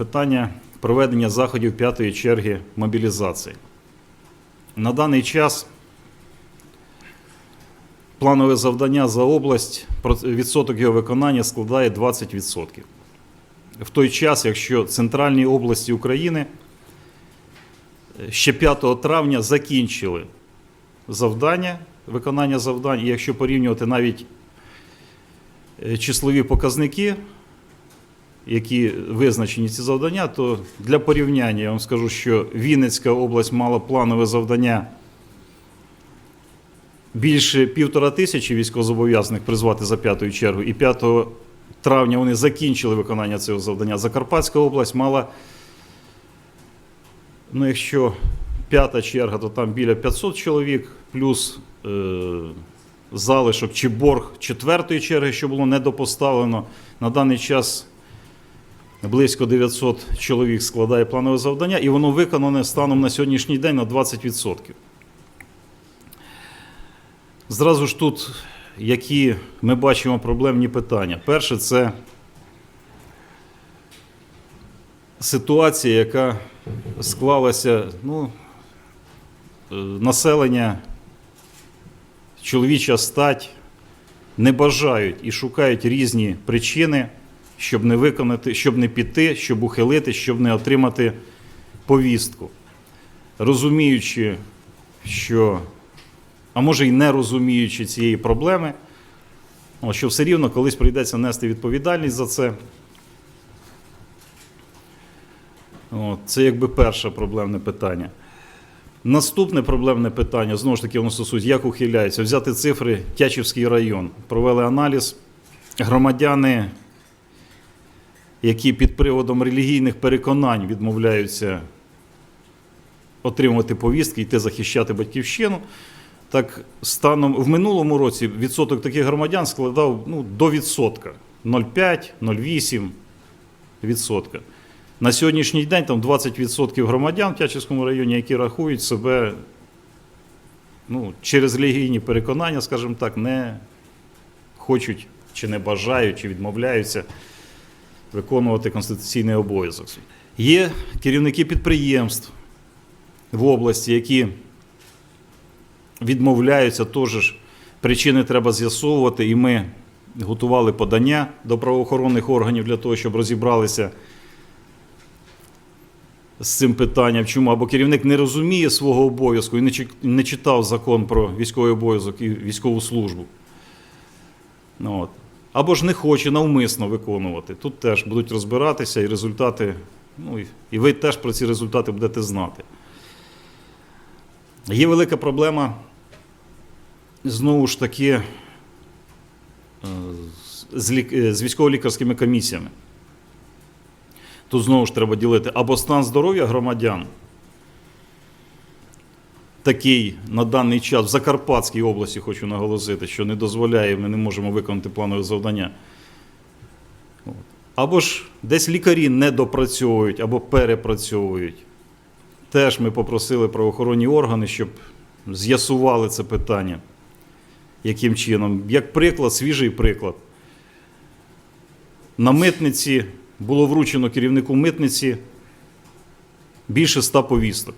питання проведення заходів п'ятої черги мобілізації. На даний час планове завдання за область, відсоток його виконання складає 20%. В той час, якщо центральні області України е, ще 5 травня закінчили завдання, виконання завдань, і якщо порівнювати навіть е, числові показники, які визначені ці завдання, то для порівняння я вам скажу, що Вінницька область мала планове завдання більше півтора тисячі військовозобов'язаних призвати за п'ятою чергу, і 5 травня вони закінчили виконання цього завдання. Закарпатська область мала, ну якщо п'ята черга, то там біля 500 чоловік, плюс е, залишок чи борг четвертої черги, що було недопоставлено. На даний час близько 900 чоловік складає планове завдання, і воно виконане станом на сьогоднішній день на 20%. Зразу ж тут, які ми бачимо проблемні питання. Перше, це ситуація, яка склалася, ну, е, населення, чоловіча стать не бажають і шукають різні причини, щоб не виконати, щоб не піти, щоб ухилити, щоб не отримати повістку. Розуміючи, що а може й не розуміючи цієї проблеми, що все рівно колись прийдеться нести відповідальність за це. Це якби перше проблемне питання. Наступне проблемне питання, знову ж таки, воно стосується, як ухиляється. Взяти цифри Тячівський район. Провели аналіз. Громадяни, які під приводом релігійних переконань відмовляються отримувати повістки, йти захищати батьківщину. Так, станом в минулому році відсоток таких громадян складав ну, до відсотка 0,5-0,8 відсотка. На сьогоднішній день там 20% громадян в Тячівському районі, які рахують себе ну, через релігійні переконання, скажімо так, не хочуть чи не бажають, чи відмовляються виконувати конституційний обов'язок. Є керівники підприємств в області, які відмовляються, теж причини треба з'ясовувати, і ми готували подання до правоохоронних органів для того, щоб розібралися з цим питанням. Чому? Або керівник не розуміє свого обов'язку і не читав закон про військовий обов'язок і військову службу. Ну, от. Або ж не хоче навмисно виконувати. Тут теж будуть розбиратися і результати, ну і, ви теж про ці результати будете знати. Є велика проблема знову ж таки е, е, з військово-лікарськими комісіями. Тут знову ж треба ділити або стан здоров'я громадян, такий на даний час в Закарпатській області, хочу наголосити, що не дозволяє, ми не можемо виконати планове завдання. Або ж десь лікарі не допрацьовують або перепрацьовують. Теж ми попросили правоохоронні органи, щоб з'ясували це питання. Яким чином? Як приклад, свіжий приклад. На митниці було вручено керівнику митниці більше ста повісток.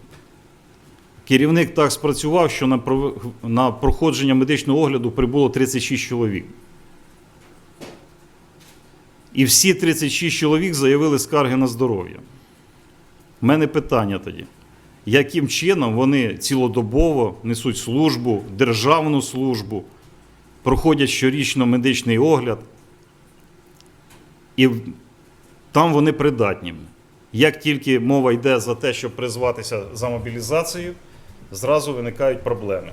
Керівник так спрацював, що на проходження медичного огляду прибуло 36 чоловік. І всі 36 чоловік заявили скарги на здоров'я. У мене питання тоді. Яким чином вони цілодобово несуть службу, державну службу, проходять щорічно медичний огляд, і там вони придатні. Як тільки мова йде за те, щоб призватися за мобілізацію, зразу виникають проблеми.